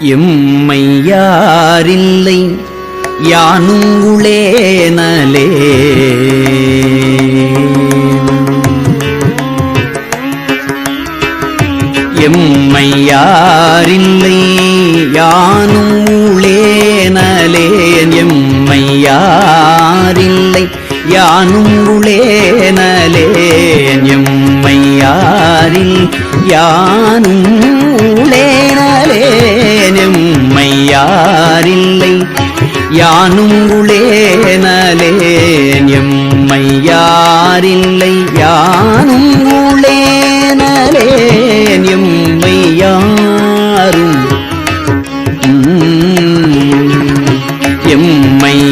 எம்மை யாரில்லை யானுங்குளேனலே எம்மை யாரில்லை யானும் உளேனலேன் எம்மை யாரில்லை யானும் உளேனலேன் யானும் உளேனலேன் எம்மை யானும் உளேனலேன் எம்மை யானும் உளேனலேன் எம்மை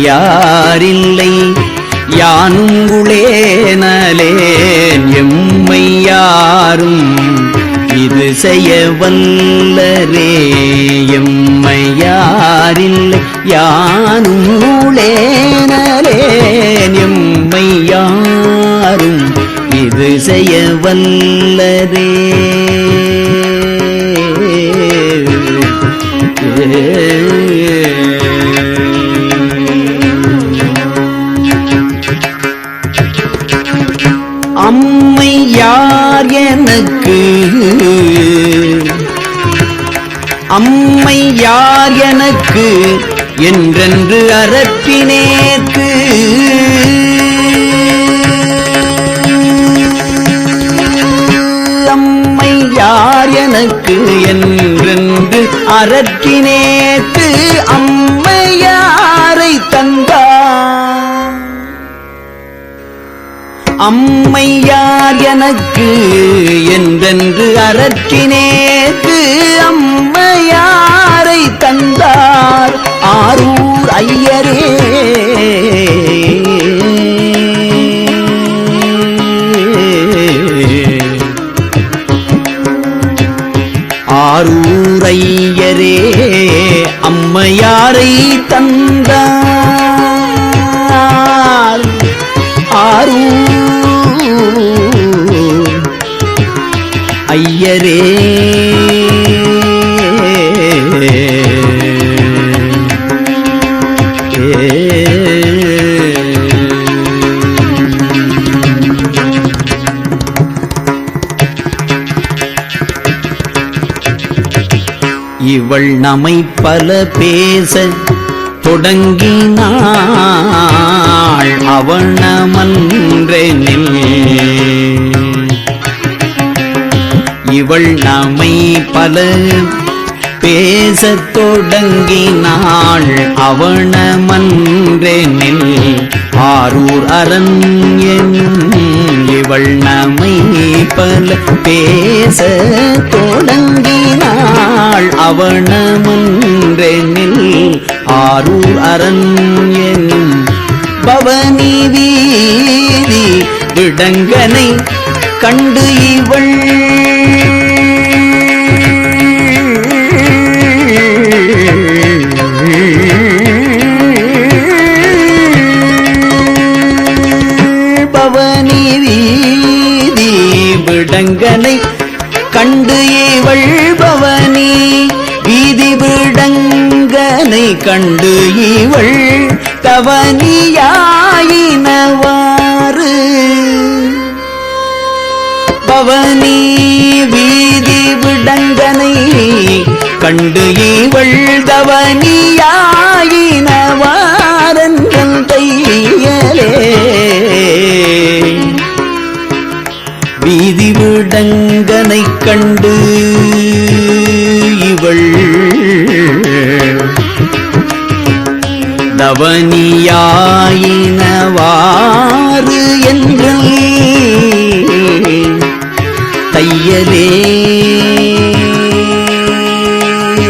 எம்மையாரில்லை. யானும் யாரில்லை எம்மையாரும். செய்ய வல்லரே. எம்மை யாரில்லை யானுங்குளேனலேன் எம்மை யாரும் இது செய்ய வல்லரே. அம்மை யார் எனக்கு என்றென்று அரற்றினேற்கு அம்மை யார் எனக்கு என்றென்று அரற்றினேற்கு அம்மையாரை தந்தார்? அம்மையார் எனக்கு என்றென்று அரற்றினேக்கு அம்மையாரை ஐயரே. ஆரூர் ஐயரே அம்மையாரை தந்தார். ஆரூர் ஐயரே. இவள் நம்மை பல பேச தொடங்கினாள். அவனமன்றெனில் இவள் நம்மை பல பேசத் தொடங்கினாள். அவனமன்றெனில் ஆரூர் அரண் எனும் வண்ணமை பல பேச தொடங்கினாள். அவனமுன்றெனில் ஆரூர் அரண் எனும் பவனி வீதி விடங்கனை கண்டு இவள் விடங்கனை கண்டு ஏவள் பவனி வீதி விடங்கனை கண்டு இவள் தவனியாயினவாறு பவனி வீதி விடங்கனை கண்டு இவள் தவனியா கங்கனை கண்டு இவள் தவனியாயினவாறு என்று தையலே ஏ